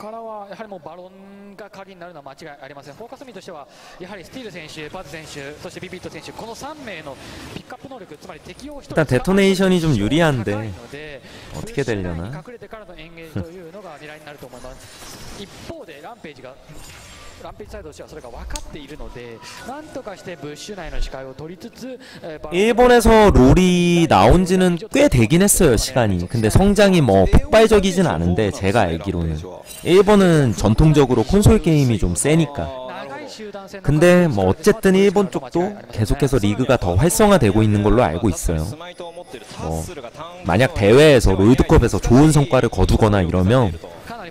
からはやはりもうバロンが鍵になるのは間違いありませんフォーカスミーとしてはやはりスティール選手バズ選手そしてビビット選手この3名のピックアップ能力つまり敵を一人 일단 데토네이션이 좀 유리한데 高いので 어떻게 되려나 隠れてからのエンゲージというのが狙いになると思います一方でランページが ランページサイドとしてはそれが分かっているのでなんとかしてブッシュ内の視界を取りつつ、えーバロン 일본에서 롤이 나온 지는 꽤 되긴 했어요, 시간이. 근데 성장이 뭐 폭발적이진 않은데, 제가 알기로는. 일본은 전통적으로 콘솔 게임이 좀 세니까. 長い集団戦の 근데 뭐 어쨌든 일본 쪽도 계속해서 리그가 더 활성화되고 있는 걸로 알고 있어요. 뭐 만약 대회에서 롤드컵에서 좋은 성과를 거두거나 이러면 かなり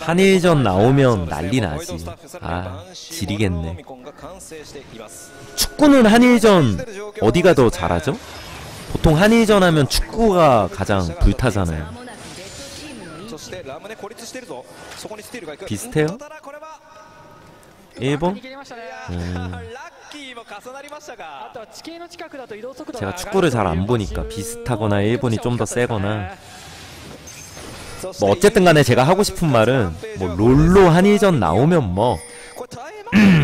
한일전 나오면 난리 나지. 아, 지리겠네. 축구는 한일전 어디가 더 잘하죠? 보통 한일전 하면 축구가 가장 불타잖아요. 비슷해요? 1번? 음. 제가 축구를 잘 안 보니까 비슷하거나 일본이 좀 더 세거나 뭐 어쨌든 간에 제가 하고 싶은 말은 뭐 롤로 한일전 나오면 뭐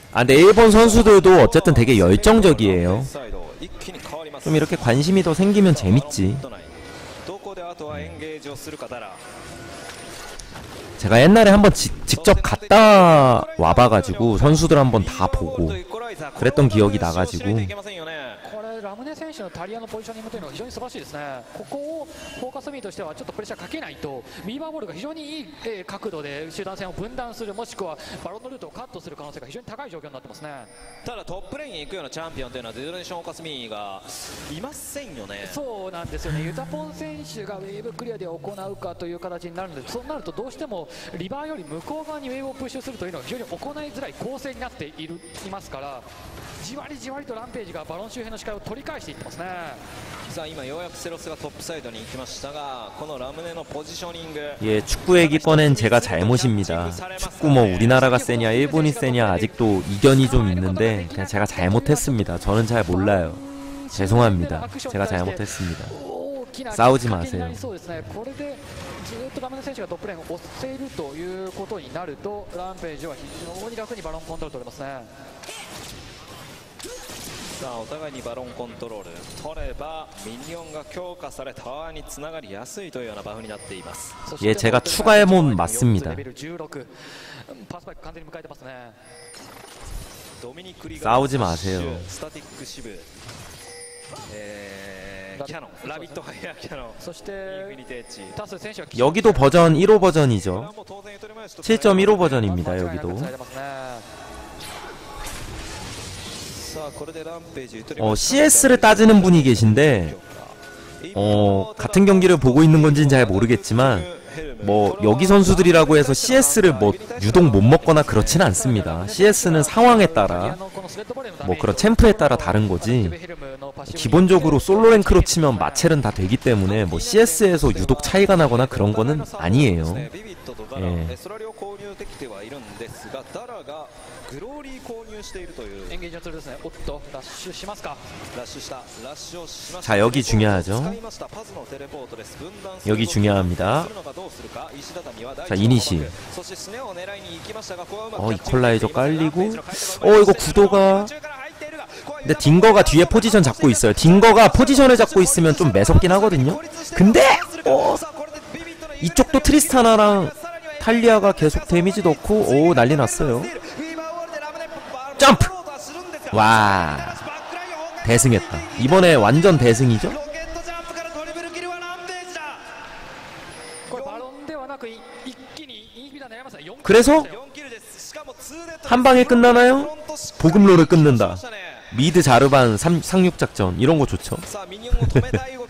아 근데 일본 선수들도 어쨌든 되게 열정적이에요. 좀 이렇게 관심이 더 생기면 재밌지. 제가 옛날에 한번 지, 직접 갔다 와봐가지고 선수들 한번 다 보고 그랬던 기억이 나가지고. ラムネ選手のタリアのポジショニングというのが非常に素晴らしいですね。ここをフォーカスミーとしてはちょっとプレッシャーかけないとビーバーボールが非常にいいえー角度で集団戦を分断するもしくはバロンのルートをカットする可能性が非常に高い状況になってますね。ただトップレーンに行くようなチャンピオンというのはデドネーション・オカスミーがいませんよね。そうなんですよね。ユタポン選手がウェーブクリアで行うかという形になるのでそうなるとどうしてもリバーより向こう側にウェーブをプッシュするというのが非常に行いづらい構成になっているいますからじわりじわりとランページがバロン周辺の視界を取返していってますねさあ今ようやくセロスがトップサイドに行きましたがこのラムネのポジショニング 예, 축구 얘기 꺼낸 제가 잘못입니다. 축구 뭐 우리나라가 세냐 일본이 세냐 아직도 이견이 좀 있는데 그냥 제가 잘못했습니다. 저는 잘 몰라요. 죄송합니다. 제가 잘못했습니다. 大きな 싸우지 きっかけに 마세요 なりそうですねこれでずっとラムネ選手がトップレーンを押せるということになるとランページは非常に楽にバロンコントロール取れますね さあお互いにバロンコントロール取ればミニオンが強化されタワーにつながりやすいというようなバフになっています얘제가추가해몬맞습니다 싸우지 마세요. 스타틱 시브. 여기도 버전 1호 버전이죠. 7.15 버전입니다. 여기도. 어, CS를 따지는 분이 계신데 어, 같은 경기를 보고 있는 건지는 잘 모르겠지만 뭐 여기 선수들이라고 해서 CS를 뭐 유독 못 먹거나 그렇진 않습니다. CS는 상황에 따라 뭐 그런 챔프에 따라 다른 거지. 기본적으로 솔로 랭크로 치면 마첼은 다 되기 때문에 뭐 CS에서 유독 차이가 나거나 그런 거는 아니에요. 예. ビットとダラ、ええエスラリを購入できてはいるんですがダラがグローリー購入しているというエンゲージのツールですねおっとラッシュしますかラッシュしたラッシュをしました 자 여기 중요하죠. 使いましたパズのテレポートです分断する 여기 중요합니다. するのかどうするか石畳は第 자 一の 이니시 そしてスネを狙いに行きましたがここはうまく 어 キャッチ 이퀄라이저 できています 깔리고 ランページの回転 어 이거 구도가 中から入っているがここは 근데 딩거가 뒤에 포지션 잡고 있어요. 딩거가 포지션을 잡고 있으면 좀 매섭긴 하거든요. 근데 어 이쪽도 트리스타나랑 탈리아가 계속 데미지 넣고 오 난리 났어요. 점프! 와 대승했다 이번에 완전 대승이죠? 그래서 한 방에 끝나나요? 보급로를 끊는다 미드 자르반 상륙작전 이런 거 좋죠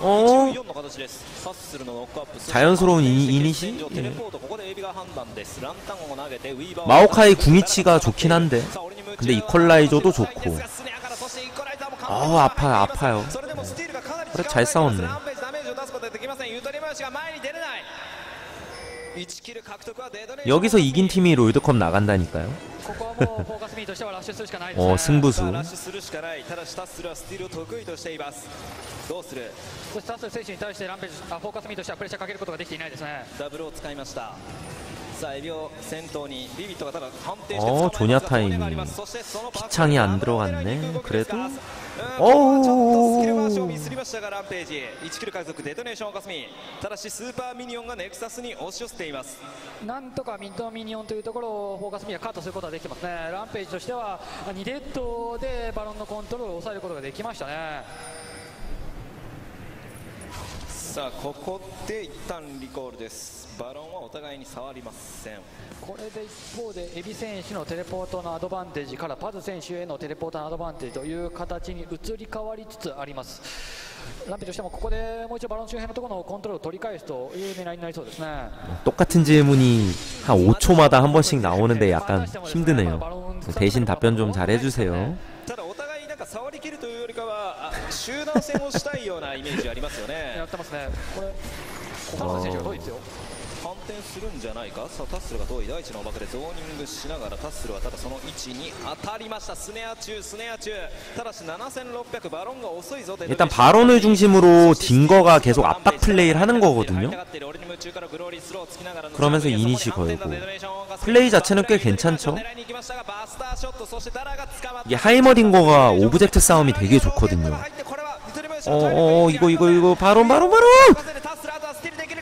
어 자연스러운 이, 니시? 예. 마오카의 궁이치가 좋긴 한데 근데 이퀄라이저도 좋고。 아 아파요 아파요。 그래 잘 싸웠네。 여기서 이긴 팀이 롤드컵 나간다니까요。 ここはもうフォーカスミーとしてはラッシュするしかないですね 어 승부수 さあラッシュするしかないただしタッスルはスティールを得意としていますどうするそしてタス選手に対してランページあフォーカスミーとしてはプレッシャーかけることができていないですねダブルを使いましたさあエビを先頭にビビットがただ判定して 어 捕まえますが 조냐 타이밍 ゾーンがありますそしてそのバック 피창이 안 ダブルを狙いに 들어갔네 行く動き 그래도 ですがうん 어우 ちょっとスキル回しをミスりましたがランページ。1キル獲得デトネーションをかすみ。ただしスーパーミニオンがネクサスに押し寄せています。なんとかミッドミニオンというところをフォーカスミーはカットすることができてますね。ランページとしては2デッドでバロンのコントロールを抑えることができましたね。さあここで一旦リコールです。バロンはお互いに触りません。これで一方でエビ選手のテレポートのアドバンテージからパズ選手へのテレポートのアドバンテージという形に移り変わりつつありますランピとしてもここでもう一度バランス周辺のところのコントロールを取り返すという狙いになりそうですね。 똑같은 질문이 한 5초마다 한 번씩 나오는데 약간 힘드네요. 대신 답변 좀 잘해주세요. 触り切るというよりかは集団戦をしたいようなイメージありますよね。やってますね。これ、小原選手がドイツよ。転するんじゃないかさあタッスルが遠い第一のバクでゾーニングしながらタッスルはただその位置に当たりましたスネア中スネア中ただし7600バロンが遅いぞ 일단 바론을 중심으로 딩거가 계속 압박 플레이를 하는 거거든요 그러면서 이니시 걸고 플레이 자체는 꽤 괜찮죠 이게 하이머 딩거가 오브젝트 싸움이 되게 좋거든요 어어 어, 이거 이거 이거 바론 바론 바론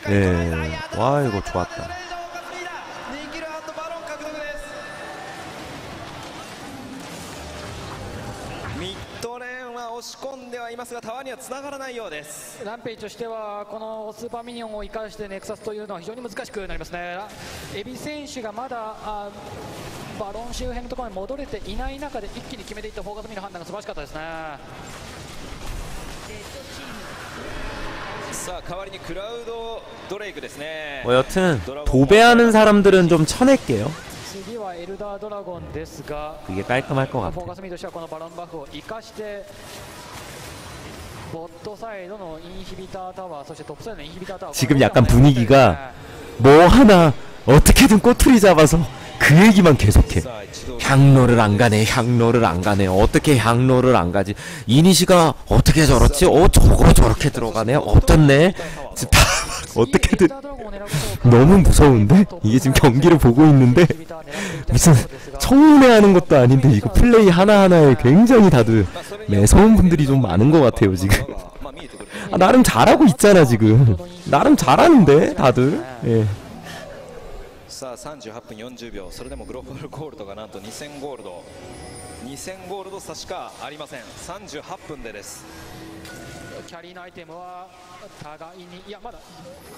예와 이거 좋았다 ミッドレーンは押し込んではいますがタワーには繋がらないようですランページとしてはこのスーパーミニオンを生かしてネクサスというのは非常に難しくなりますねラエビ選手がまだあバロン周辺のところに戻れていない中で一気に決めていったフォーカスミの判断が素晴らしかったですね 뭐 여튼 도배하는 사람들은 좀 쳐낼게요. 그게 깔끔할 것 같아. 지금 약간 분위기가 뭐 하나 어떻게든 꼬투리 잡아서 그 얘기만 계속해. 향로를 안 가네, 향로를 안 가네. 어떻게 향로를 안 가지? 이니 씨가 어떻게 저렇지? 어, 저거 저렇게 들어가네. 어떻네? 다 어떻게든 너무 무서운데 이게 지금 경기를 보고 있는데 무슨 청문회하는 것도 아닌데 이거 플레이 하나 하나에 굉장히 다들 매서운 분들이 좀 많은 것 같아요 지금. 아, 나름 잘하고 있잖아 지금 나름 잘하는데 다들 예. さあ38分40秒それでもグローバルゴールドがなんと2000ゴールド2000ゴールド差しかありません38分でですキャリーのアイテムは互いにいやまだ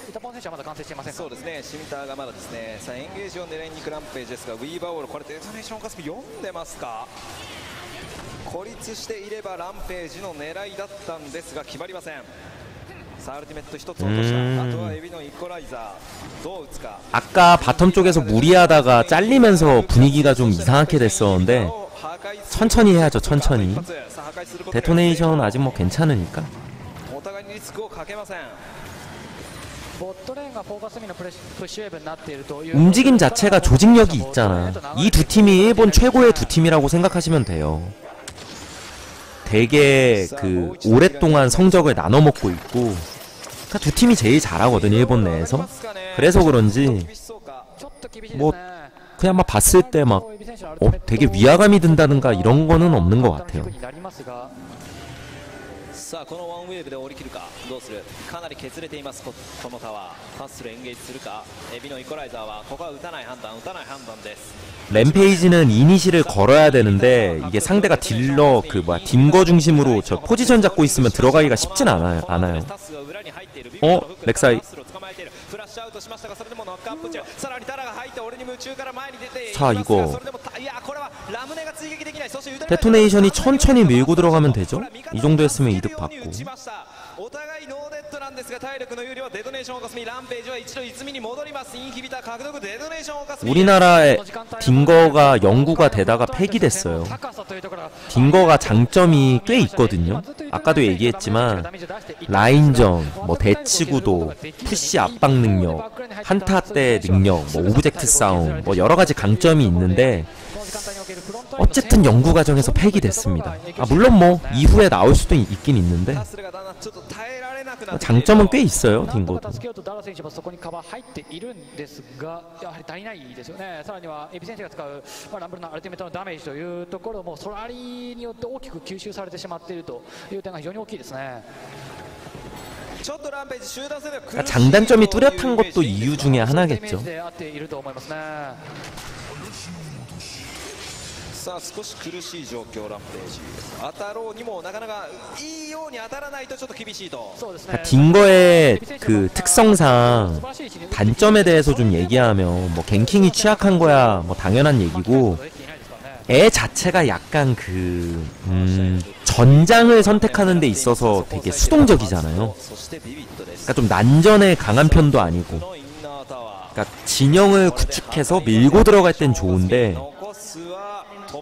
イタポン選手はまだ完成していませんかそうですねシミターがまだですねさあエンゲージを狙いに行くランページですがウィーバーオールこれデトネーションカスピ読んでますか 孤立していればランページの狙いだったんですが決まりませんさあアルティメット一つ落としたあとはエビのイコライザーどう打つか。 아까 바텀 쪽에서 무리하다가 잘리면서 분위기가 좀 이상하게 됐었는데 천천히 해야죠 천천히. 데토네이션 아직 뭐 괜찮으니까. 움직임 자체가 조직력이 있잖아. 이 두 팀이 일본 최고의 두 팀이라고 생각하시면 돼요. 되게 그 오랫동안 성적을 나눠 먹고 있고 그러니까 두 팀이 제일 잘하거든요 일본 내에서. 그래서 그런지 뭐 그냥 막 봤을 때 막 어, 되게 위화감이 든다든가 이런 거는 없는 것 같아요. さあこのワンウェーブで降り切るかどうするかなり削れていますここのタワーハッスルエンゲージするかエビのイコライザーはここは打たない判断打たない判断です 램페이지는 이니시를 걸어야 되는데 이게 상대가 딜러 그 뭐야 딤거 중심으로 저 포지션 잡고 있으면 들어가기가 쉽진 않아요 않아요 タスが裏 자 이거 데토네이션이 천천히 밀고 들어가면 되죠? 이 정도 했으면 이득 받고 んですが体力の有利はデトネーションオカスミランページは一度いつみに戻りますインヒビター獲得デトネーションオカスミ 우리나라에 딩거가 영구가 되다가 폐기됐어요 高さというところが 딩거가 장점이 꽤 있거든요 아까도 얘기했지만 라인전, 뭐 대치구도, 푸시 압박 능력, 한타 때 능력, 뭐 오브젝트 싸움, 뭐 여러 가지 강점이 있는데 어쨌든 연구 과정에서 폐기됐습니다. 아 물론 뭐 이후에 나올 수도 있- 있긴 있는데 장점은 꽤 있어요, 딩고도. 그러니까 장단점이 뚜렷한 것도 이유 중에 하나겠죠. さあ少し苦しい状況ランページ当たろうにもなかなかいいように当たらないとちょっと厳しいと 딩거의 그 특성상 단점에 대해서 좀 얘기하면 뭐 갱킹이 취약한 거야 뭐 당연한 얘기고 애 자체가 약간 그 음, 전장을 선택하는 데 있어서 되게 수동적이잖아요. 그러니까 좀 난전에 강한 편도 아니고. 그러니까 진영을 구축해서 밀고 들어갈 땐 좋은데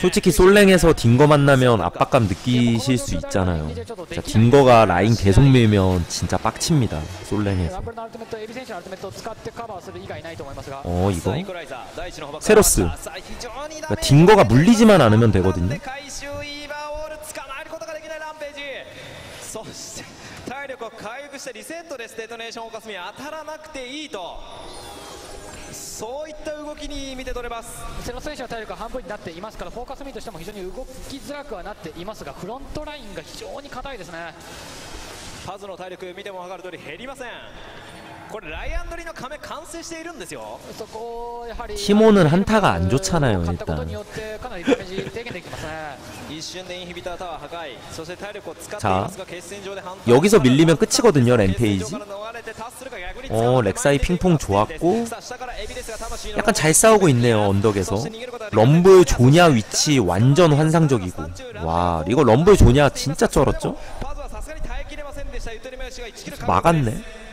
솔직히 솔랭에서 딩거 만나면 압박감 느끼실 수 있잖아요. 진 딩거가 라인 계속 밀면 진짜 빡칩니다 솔랭에서. 어 이거? 세로스. 그러니까 딩거가 물리지만 않으면 되거든요. そういった動きに見て取れます。セロス選手は体力が半分になっていますからフォーカスミーとしても非常に動きづらくはなっていますがフロントラインが非常に硬いですね。パズの体力見ても分かる通り減りません 티모는 한타가 안 좋잖아요 일단 자 여기서 밀리면 끝이거든요 램페이지。 어 렉사이 핑퐁 좋았고 약간 잘 싸우고 있네요 네, 언덕에서。 럼블 조냐 위치 완전 환상적이고。 와 이거 럼블 조냐 진짜 쩔었죠? 막았네。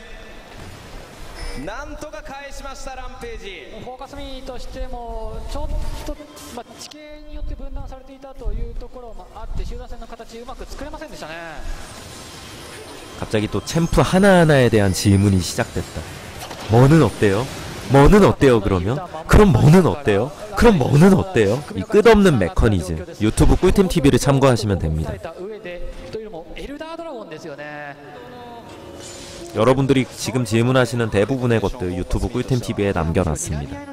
なんとか返しましたランページフォーカスミとしてもちょっと、まあ、地形によって分断されていたというところもあって集団戦の形うまく作れませんでしたね 갑자기 또 챔프 하나하나에 대한 질문이 시작됐다. 뭐는 어때요? 뭐는 어때요 그러면? 그럼 뭐는 어때요? 그럼 뭐는 어때요? 이 끝없는 메커니즘 유튜브 꿀템TV를 참고하시면 됩니다. 여러분들이 지금 질문하시는 대부분의 것들 유튜브 꿀템 TV에 남겨놨습니다.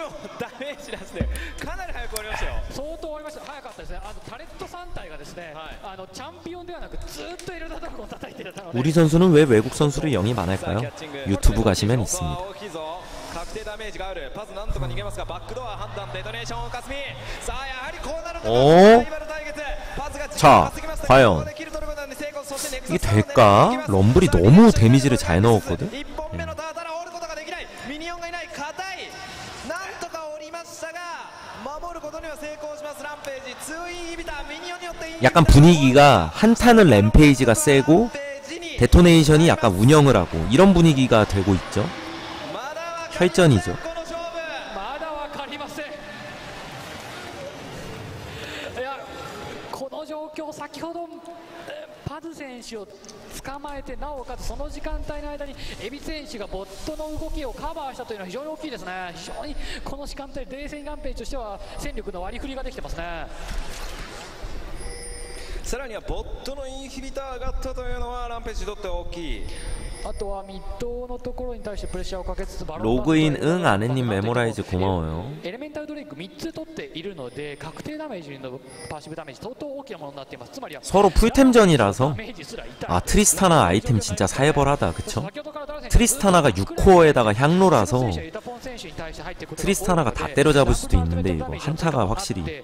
もダメージなんですねかなり早く終わりましたよ相当終わりました早かったですねあのタレット3体がですね、あのチャンピオンではなくずっとエルダドラゴンを叩いていたので 우리 선수는 왜 외국 선수를 영이 많을까요? 유튜브 가시면 있습니다. 大きいぞ確定ダメージがあるパズなんとか逃げますがバックドア判断デトネーションかすみさあやはりこうなると 어? ライバル対決パズが時 자 間が過ぎましたが 과연 ここでキル取ることに成功そしてネクサ 이게 スタウンで 될까? 럼블이 너무 데미지를 잘 넣었거든? 약간 분위기가 한타는 램페이지가 세고 데토네이션이 약간 운영을 하고 이런 분위기가 되고 있죠. 혈전이죠. さらにはボットのインヒビターがあったというのはランページにとって大きい。 로그인 응 아내님 메모라이즈 고마워요. 서로 풀템전이라서 아 트리스타나 아이템 진짜 사해벌하다 그쵸? 트리스타나가 6코어에다가 향로라서 트리스타나가 다 때려잡을 수도 있는데 이거 한타가 확실히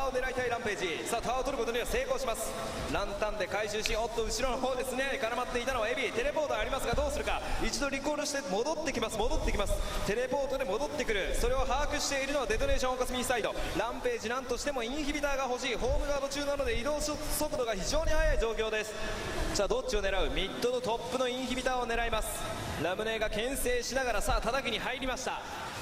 ジさあタワーを取ることには成功します。ランタンで回収しおっと後ろの方ですね。絡まっていたのはエビテレポートありますがどうするか。一度リコールして戻ってきます。戻ってきます。テレポートで戻ってくる。それを把握しているのはデトネーションオーカスミンサイド。ランページなんとしてもインヒビターが欲しい。ホームガード中なので移動速度が非常に速い状況です。さあどっちを狙う？ミッドのトップのインヒビターを狙います。ラムネが牽制しながらさあ叩きに入りました。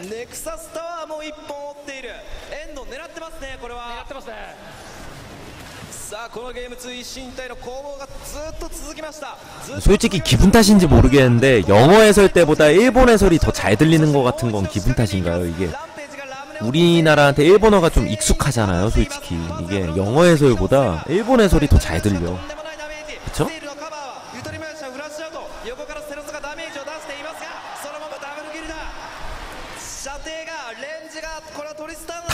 ネクサスタワーも1本折っているエンド狙ってますねこれは狙ってますねさあこのゲーム2一進一退の攻防がずっと続きました。 솔직히 기분 탓인지 모르겠는데 영어 해설 때보다 일본 해설이 더 잘 들리는 것 같은 건 기분 탓인가요 이게? 우리나라한테 일본어가 좀 익숙하잖아요 솔직히. 이게 영어 해설보다 일본 해설이 더 잘 들려. 그쵸?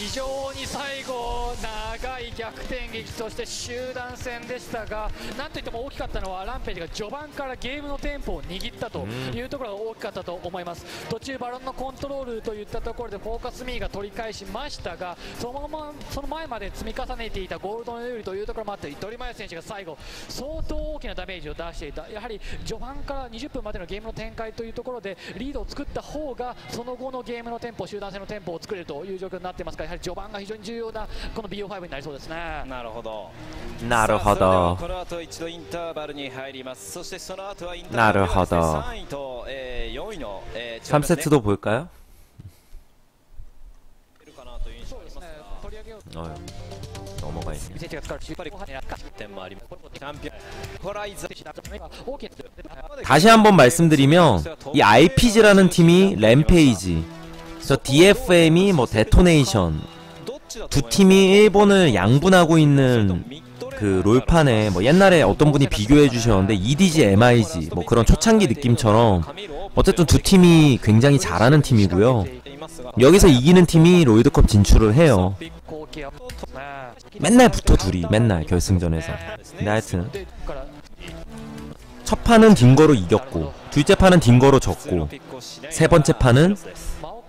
非常に最後長い逆転劇として集団戦でしたがなんといっても大きかったのはランページが序盤からゲームのテンポを握ったというところが大きかったと思います。途中バロンのコントロールといったところでフォーカスミーが取り返しましたがそのままその前まで積み重ねていたゴールドの有利というところもあって糸リマヤ選手が最後相当大きなダメージを出していた。やはり序盤から20分までのゲームの展開というところでリードを作った方がその後のゲームのテンポ集団戦のテンポを作れるという状況になっていますからはり序盤が非常に重要なこの BO5 になりそうですね。なるほどなるほさあそれではどこの後一度インターバルに入りますそしてその後はインターなるバルではほど3位と、えー4位の、えー 3세트도 볼까요? 違いるかなという印象そうですねがありますが取り上げようと 어, 넘어가 있네. 選手が使う中盤になった点もありますチャンピオンホライザン大きな 다시 한번 말씀드리면 이 RPG라는 팀이 램페이지, 그래서 DFM이 뭐 데토네이션 두 팀이 일본을 양분하고 있는 그 롤판에 뭐 옛날에 어떤 분이 비교해 주셨는데 EDG, MIG 뭐 그런 초창기 느낌처럼 어쨌든 두 팀이 굉장히 잘하는 팀이고요. 여기서 이기는 팀이 로이드컵 진출을 해요. 맨날 붙어 둘이 맨날 결승전에서. 근데 하여튼 첫 판은 딩거로 이겼고 둘째 판은 딩거로 졌고 세 번째 판은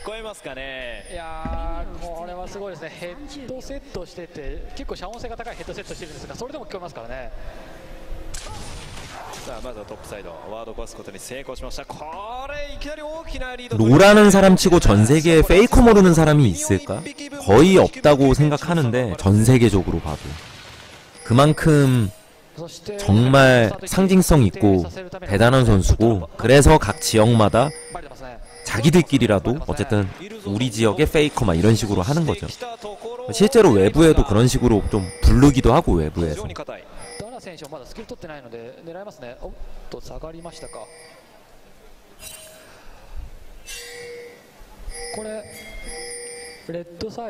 聞こえますかねいやこれはすごいですねヘッドセットしてて結構遮音性が高いヘッドセットしてるんですがそれでも聞こえますからね자 맞아 톱사이드 와도 거스코트니 성공しました. 거래 이키나리 오키나 리더. 로라는 사람 치고 전 세계에 페이커 모르는 사람이 있을까? 거의 없다고 생각하는데 전 세계적으로 봐도 그만큼 정말 상징성 있고 대단한 선수고 그래서 각 지역마다 자기들끼리라도 어쨌든 우리 지역의 페이커 막 이런 식으로 하는 거죠. 실제로 외부에도 그런 식으로 좀 부르기도 하고 외부에서.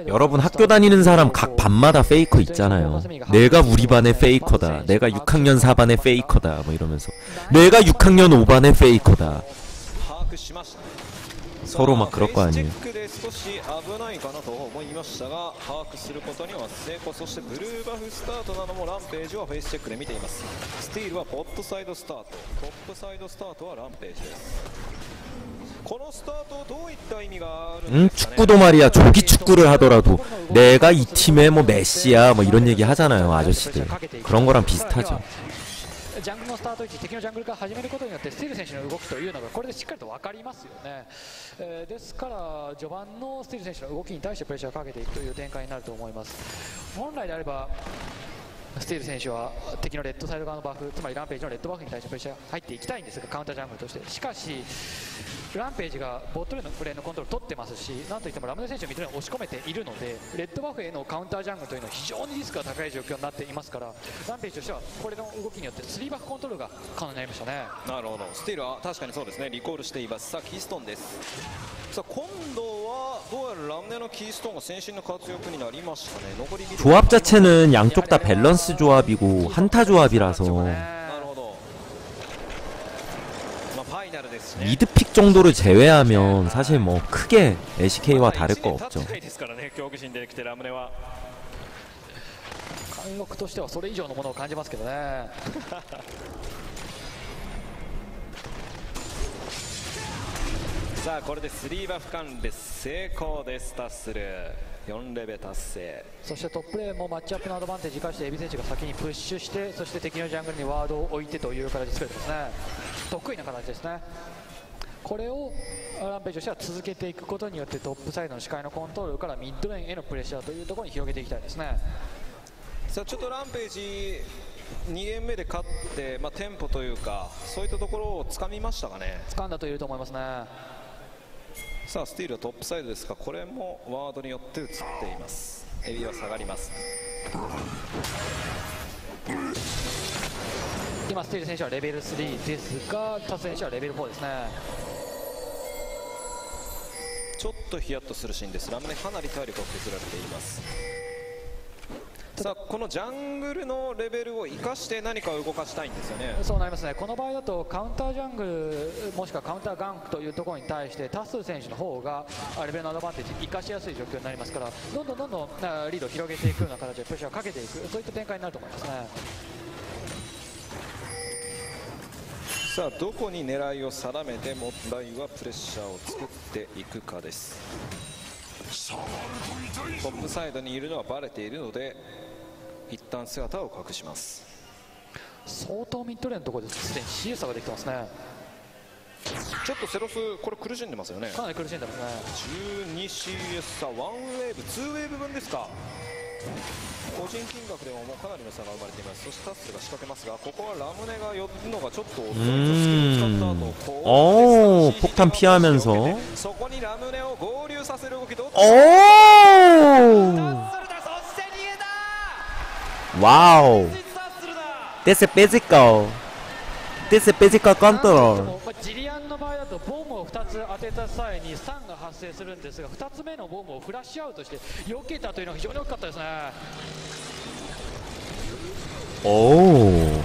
여러분 학교 다니는 사람 각 반마다 페이커 있잖아요. 내가 우리 반의 페이커다. 내가 6학년 4반의 페이커다. 뭐 이러면서 내가 6학년 5반의 페이커다. 서로 막 그럴 거 아니에요. 음, 축구도 말이야. 조기 축구를 하더라도 내가 이 팀의 뭐 메시야 뭐 이런 얘기 하잖아요 아저씨들. 그런 거랑 비슷하죠. ジャングルのスタート位置敵のジャングルから始めることによってスティール選手の動きというのがこれでしっかりと分かりますよね、えーですから序盤のスティール選手の動きに対してプレッシャーをかけていくという展開になると思います。本来であればスティール選手は敵のレッドサイド側のバフつまりランページのレッドバフに対してプレッシャー入っていきたいんですがカウンタージャングルとして。しかしランページがボットレーのプレーのコントロール取ってますしなんといってもラムネ選手をミドレーンに押し込めているのでレッドバフへのカウンタージャングルというのは非常にリスクが高い状況になっていますからランページとしてはこれの動きによって3バフコントロールが可能になりましたね。なるほど。スティールは確かにそうですね。リコールしています。さあキストンです。さあ今度はどうやらラムネのキーストーンが先進の活躍になりましたね残りビル 조합 자체는 양쪽 다 밸런스 조합이고 한타 조합이라서 なるほどまあファイナルですしね 미드픽 정도를 제외하면 사실 뭐 크게 LCK와 다를 거 まあ 없죠. 一年経ってないですからね競技陣で来てラムネは貫禄としてはそれ以上のものを感じますけどね さあこれで3バフ完列成功ですタッスル。4レベル達成。そしてトップレーンもマッチアップのアドバンテージ生かしてエビ選手が先にプッシュしてそして敵のジャングルにワードを置いてという形で作れてますね。得意な形ですね。これをランページとしては続けていくことによってトップサイドの視界のコントロールからミッドレーンへのプレッシャーというところに広げていきたいですね。さあちょっとランページ2ゲーム目で勝って、まあ、テンポというかそういったところをつかみましたかね。掴んだと言えると思いますねさあスティールはトップサイドですがこれもワードによって映っています。ヘビは下がります。今スティール選手はレベル3ですがタス選手はレベル4ですね。ちょっとヒヤッとするシーンです。ラムネかなり体力を削られていますさあこのジャングルのレベルを生かして何かを動かしたいんですよね。そうなりますね。この場合だとカウンタージャングルもしくはカウンターガンクというところに対してタッスル選手の方があレベルのアドバンテージ生かしやすい状況になりますからどんどんどんどんあリードを広げていくような形でプレッシャーをかけていく。そういった展開になると思います。ね。さあどこに狙いを定めて問題はプレッシャーを作っていくかです。トップサイドにいるのはバレているので一旦姿を隠します相当ミッドレーンのところですでに CS 差ができてますねちょっとセロスこれ苦しんでますよねかなり苦しんでますね 12CS 差1ウェーブ2ウェーブ分ですか個人金額でももうかなりの差が生まれていますそしてタッスルが仕掛けますがここはラムネが寄るのがちょっと遅いとスキルを使った後こう 오 です 폭탄 피하면서 そこにラムネを合流させる動きどっち 오 タ Wow! This is physical! This is physical control! ジリアンの場合だとボムを2つ当てた際に3が発生するんですが2つ目のボムをフラッシュアウトして避けたというのは非常に大きかったですねおお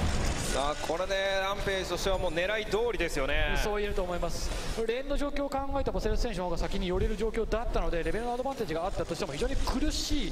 さあこれでランページとしてはもう狙い通りですよねそう言えると思いますレーンの状況を考えたバセレス選手の方が先に寄れる状況だったのでレベルのアドバンテージがあったとしても非常に苦しい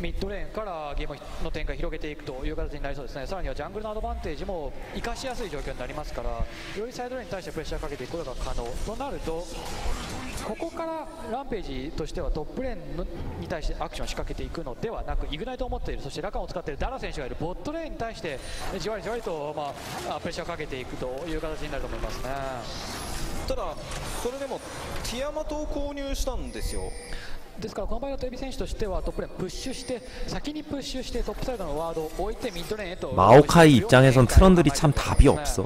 ミッドレーンからゲームの展開を広げていくという形になりそうですねさらにはジャングルのアドバンテージも生かしやすい状況になりますからよりサイドレーンに対してプレッシャーをかけていくことが可能となるとここからランページとしてはトップレーンに対してアクションを仕掛けていくのではなくイグナイトを持っているそしてラカンを使っているダラ選手がいるボットレーンに対してじわりじわりと、ま、あプレッシャーをかけていくという形になると思いますね。ただそれでもティアマトを購入したんですよですからこの場合だとエビ選手としてはトップレーンプッシュして先にプッシュしてトップサイドのワードを置いてミッドレーンへと 마오카이 입장에선 트런들이 참 답이 없어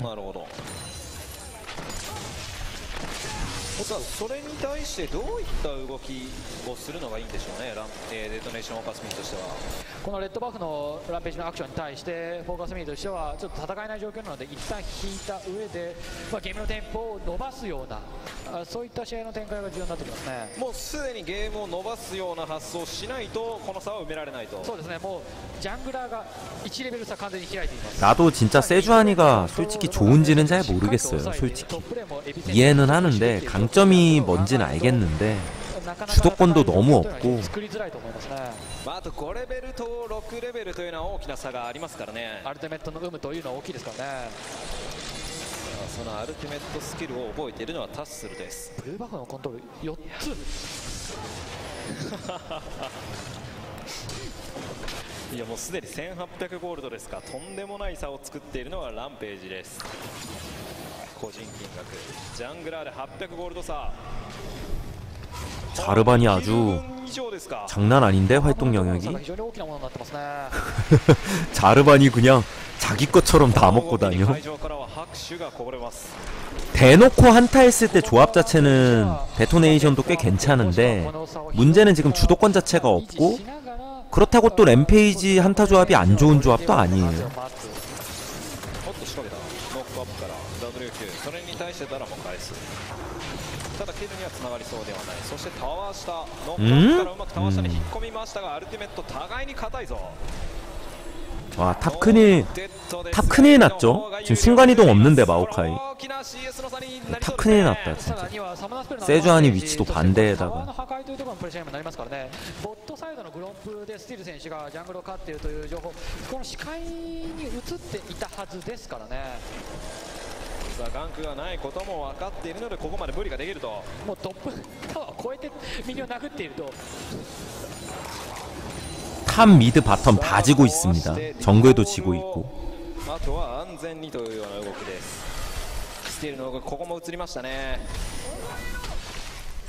さあそれに対してどういった動きをするのがいいんでしょうねラン、えーデトネーションオーカスミンとしてはこのレッドバフのランページのアクションに対してフォーカスミーとしてはちょっと戦えない状況なので一旦引いた上で、まあ、ゲームのテンポを伸ばすようなあそういった試合の展開が重要になってきますねもうすでにゲームを伸ばすような発想をしないとこの差は埋められないとそうですねもうジャングラーが1レベル差完全に開いています 나도 진짜 세주아니가 솔직히 좋은지는 잘 모르겠어요 솔직히 이해는 하는데 강 점이 뭔진 알겠는데 주도권도 너무 없고 作りづらいと思いますねまあ、あと5レベルと6レベルというのは大きな差がありますからねアルティメットの有無というのは大きいですからねそのアルティメットスキルを覚えているのはタッスルですブルーバフのコントロール4ついやもうすでに1800ゴールドですかとんでもない差を作っているのはランページです 個人金額ジャングラーで800ゴールド差 자르반이 아주 9分以上ですか 장난 아닌데 こ 활동 の 영역이 差が非常に大きなものになってますね 자르반이 그냥 자기 것처럼 다 먹고 この動きに 다녀 会場からは拍手がこぼれます 대놓고 한타 했을 때 조합 자체는 데토네이션도 꽤 괜찮은데 문제는 지금 주도권 자체가 없고 그렇다고 또 램페이지 한타 조합이 안 좋은 조합도 아니에요 おっと仕掛けたノックアップから W9 それに対してダラも返すただキルにはつながりそうではないそしてタワー下ノックアップからうまくタワー下に引っ込みましたがアルティメット互いに硬いぞ 와 탑 큰일 탑 큰일 났죠 지금 순간이동 없는데 마오카이 탑 큰일 났다 진짜 세주안이 위치도 반대에다가 座ガンクがないことも分かっているのでここまで無理ができると。もうトップタワー超えて右を殴っていると。탑 미드 바텀 다 지고 있습니 다. 정글도 지고 있 고. あとはというーここも映りましたね